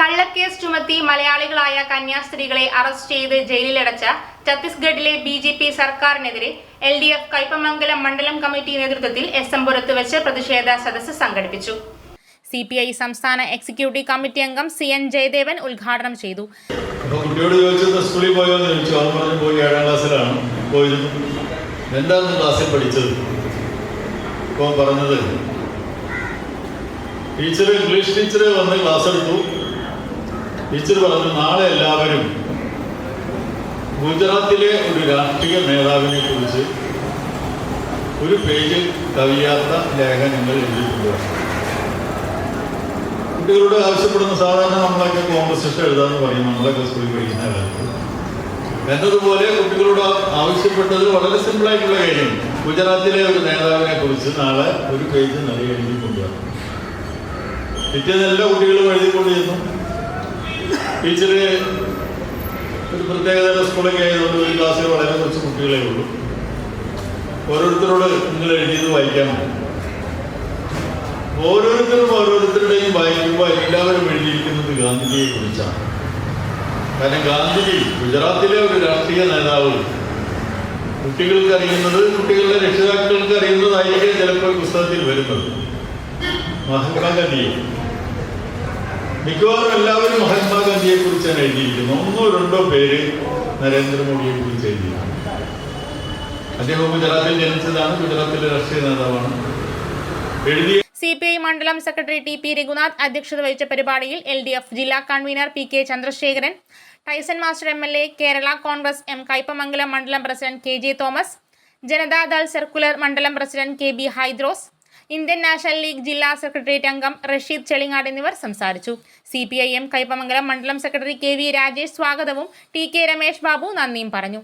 കള്ളക്കേസ് ചുമത്തി മലയാളികളായ കന്യാസ്ത്രീകളെ അറസ്റ്റ് ചെയ്ത് ജയിലിലടച്ച ഛത്തീസ്ഗഡിലെ ബി ജെ പി സർക്കാരിനെതിരെ എൽ ഡി എഫ് കൈപ്പമംഗലം മണ്ഡലം കമ്മിറ്റി നേതൃത്വത്തിൽ എസ് എം പുരത്ത് വെച്ച് പ്രതിഷേധ സദസ്സ് സംഘടിപ്പിച്ചു. സി പി ഐ സംസ്ഥാന എക്സിക്യൂട്ടീവ് കമ്മിറ്റി അംഗം സി എൻ ജയദേവൻ ഉദ്ഘാടനം ചെയ്തു. ടീച്ചർ ഇംഗ്ലീഷ് ടീച്ചർ വന്ന് ക്ലാസ് എടുത്തു. ടീച്ചർ പറഞ്ഞു നാളെ എല്ലാവരും ഗുജറാത്തിലെ ഒരു രാഷ്ട്രീയ നേതാവിനെ കുറിച്ച് ഒരു പേജിൽ കവിയാത്ത ലേഖനങ്ങൾ എഴുതിയിട്ടുണ്ട്. കുട്ടികളോട് ആവശ്യപ്പെടുന്ന സാധാരണ നമ്മളൊക്കെ കോമ്പസിഷൻ എഴുതാന്ന് പറയും നമ്മളൊക്കെ സ്കൂളിൽ പഠിക്കുന്ന കാലത്ത്. എന്നതുപോലെ കുട്ടികളോട് ആവശ്യപ്പെട്ടത് വളരെ സിമ്പിൾ ആയിട്ടുള്ള കാര്യം. ഗുജറാത്തിലെ ഒരു നേതാവിനെ കുറിച്ച് നാളെ ഒരു പേജ് നിറയെ എഴുതി കൊണ്ടുവരണം പിറ്റേന്ന് എല്ലാ കുട്ടികളും എഴുതിക്കൊണ്ടിരുന്നു. ടീച്ചർ ഒരു പ്രത്യേകതരം സ്കൂളൊക്കെ ആയതുകൊണ്ട് ഒരു ക്ലാസ്സിൽ വളരെ കുറച്ച് കുട്ടികളെ ഉള്ളൂ. ഓരോരുത്തരോട് നിങ്ങൾ എഴുതിയത് വായിക്കാൻ ഓരോരുത്തരും ഓരോരുത്തരുടെയും വായിക്കുമ്പോൾ എല്ലാവരും എഴുതിയിരിക്കുന്നത് ഗാന്ധിജിയെ കുറിച്ചാണ്. കാരണം ഗാന്ധിജി ഗുജറാത്തിലെ ഒരു രാഷ്ട്രീയ നേതാവ്. കുട്ടികൾക്ക് അറിയുന്നത് കുട്ടികളുടെ രക്ഷിതാക്കൾക്ക് അറിയുന്നതായിരിക്കും ചിലപ്പോൾ പുസ്തകത്തിൽ വരുന്നത്. മഹാത്മാഗാന്ധിയെ. മിക്കവാറും എല്ലാവരും മഹാത്മാഗാന്ധിയെ കുറിച്ചാണ് എഴുതിയിരിക്കുന്നത്. ഒന്നോ രണ്ടോ പേര് നരേന്ദ്രമോദിയെ കുറിച്ച് എഴുതിയിരിക്കുന്നു അദ്ദേഹം ഗുജറാത്തിൽ ജനിച്ചതാണ്. ഗുജറാത്തിലെ രാഷ്ട്രീയ നേതാവാണ്. എഴുതിയ സി പി ഐ മണ്ഡലം സെക്രട്ടറി ടി പി രഘുനാഥ് അധ്യക്ഷത വഹിച്ച പരിപാടിയിൽ എൽ ഡി എഫ് ജില്ലാ convener P K Chandrasekharan Tyson master M L A Kerala Congress M Kaipamangalam മണ്ഡലം president K J Thomas Janata Dal secular മണ്ഡലം president K B Haidros Indian National League ജില്ലാ secretariat അംഗം റഷീദ് ചെളിങ്ങാട് എന്നിവർ സംസാരിച്ചു. C P I M Kaipamangalam മണ്ഡലം secretary K V Rajesh സ്വാഗതവും T K Ramesh Babu നന്ദിയും പറഞ്ഞു.